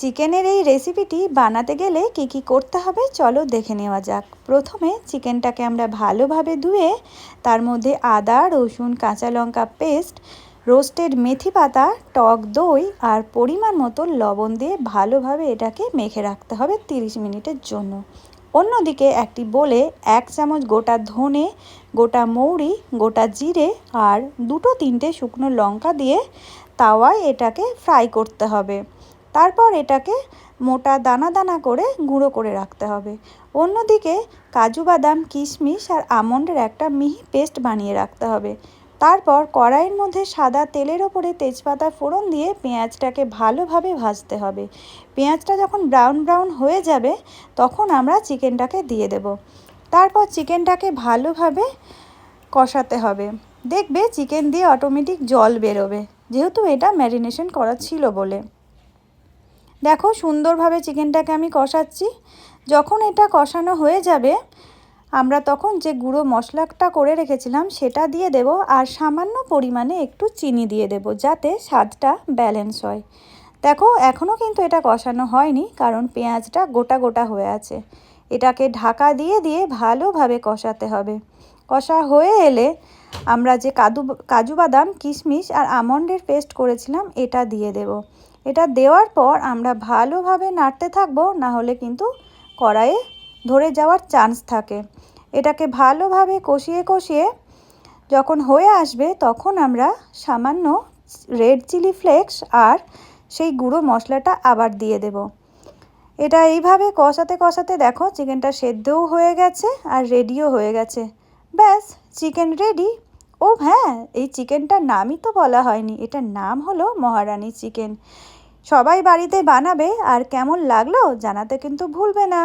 চিকেনের এই রেসিপিটি বানাতে গেলে কি কি করতে হবে চলো দেখে নেওয়া যাক। প্রথমে চিকেনটাকে আমরা ভালোভাবে ধুয়ে তার মধ্যে আদা, রসুন, কাঁচা লঙ্কা পেস্ট, রোস্টেড মেথি পাতা, টক দই আর পরিমাণ মতো লবণ দিয়ে ভালোভাবে এটাকে মেখে রাখতে হবে 30 মিনিটের জন্য। অন্যদিকে একটি বলে এক চামচ গোটা ধনে, গোটা মৌরি, গোটা জিরে আর দুটো তিনটে শুকনো লঙ্কা দিয়ে তাওয়ায় এটাকে ফ্রাই করতে হবে। তারপর এটাকে মোটা দানা দানা করে গুঁড়ো করে রাখতে হবে। অন্যদিকে কাজু বাদাম, কিশমিশ আর আমন্ডের একটা মিহি পেস্ট বানিয়ে রাখতে হবে। তারপর কড়াইয়ের মধ্যে সাদা তেলের ওপরে তেজপাতা ফোড়ন দিয়ে পেঁয়াজটাকে ভালোভাবে ভাজতে হবে। পেঁয়াজটা যখন ব্রাউন ব্রাউন হয়ে যাবে, তখন আমরা চিকেনটাকে দিয়ে দেব। তারপর চিকেনটাকে ভালোভাবে কষাতে হবে। দেখবে চিকেন দিয়ে অটোমেটিক জল বেরোবে। যেহেতু এটা ম্যারিনেশন করা ছিল বলে। দেখো সুন্দরভাবে চিকেনটাকে আমি কষাচ্ছি। যখন এটা কষানো হয়ে যাবে, আমরা তখন যে গুঁড়ো মশলাটা করে রেখেছিলাম সেটা দিয়ে দেব আর সামান্য পরিমাণে একটু চিনি দিয়ে দেব যাতে স্বাদটা ব্যালেন্স হয়। দেখো এখনও কিন্তু এটা কষানো হয়নি কারণ পেঁয়াজটা গোটা গোটা হয়ে আছে। এটাকে ঢাকা দিয়ে দিয়ে ভালোভাবে কষাতে হবে। কষা হয়ে এলে আমরা যে কাদু, কাজু বাদাম, কিশমিশ আর আমন্ডের পেস্ট করেছিলাম, এটা দিয়ে দেব। এটা দেওয়ার পর আমরা ভালোভাবে নাড়তে থাকব, না হলে কিন্তু কড়াইয়ে ধরে যাওয়ার চান্স থাকে। এটাকে ভালোভাবে কষিয়ে কষিয়ে যখন হয়ে আসবে তখন আমরা সামান্য রেড চিলি ফ্লেক্স আর সেই গুঁড়ো মশলাটা আবার দিয়ে দেব। এটা এইভাবে কষাতে কষাতে দেখো, চিকেনটা সেদ্ধও হয়ে গেছে আর রেডিও হয়ে গেছে। ব্যাস, চিকেন রেডি ও হ্যাঁ এই চিকেনটার নামই তো বলা হয়নি। এটার নাম হলো মহারানী চিকেন। সবাই বাড়িতে বানাবে, আর কেমন লাগল জানাতে কিন্তু ভুলবে না।